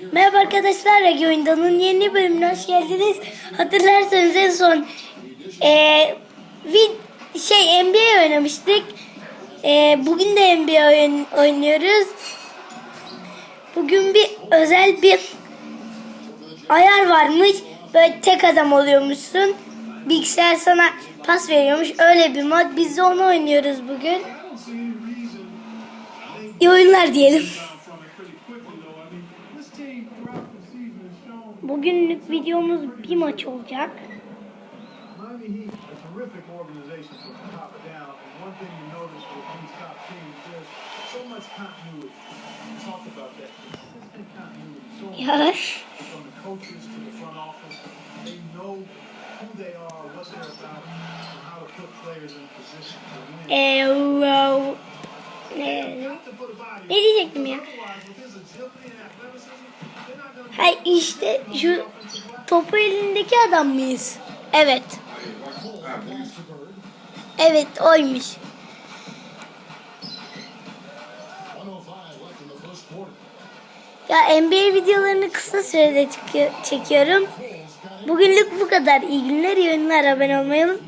Merhaba arkadaşlar, Regi Oyundan'ın yeni bölümüne hoş geldiniz. Hatırlarsanız en son eee vid şey NBA oynamıştık. Eee, bugün de NBA oyun, oynuyoruz. Bugün bir özel bir ayar varmış. Böyle tek adam oluyormuşsun. Bilgisayar sana pas veriyormuş. Öyle bir mod. Biz de onu oynuyoruz bugün. İyi oyunlar diyelim. Bugünlük videomuz bir maç olacak. Ya a body. ne diyecektim ya? Hay işte şu topu elindeki adam mıyız? Evet. Evet oymuş. Ya NBA videolarını kısa sürede çekiyor- çekiyorum. Bugünlük bu kadar. İyi günler, iyi oyunlar. Abone olmayı unutmayın.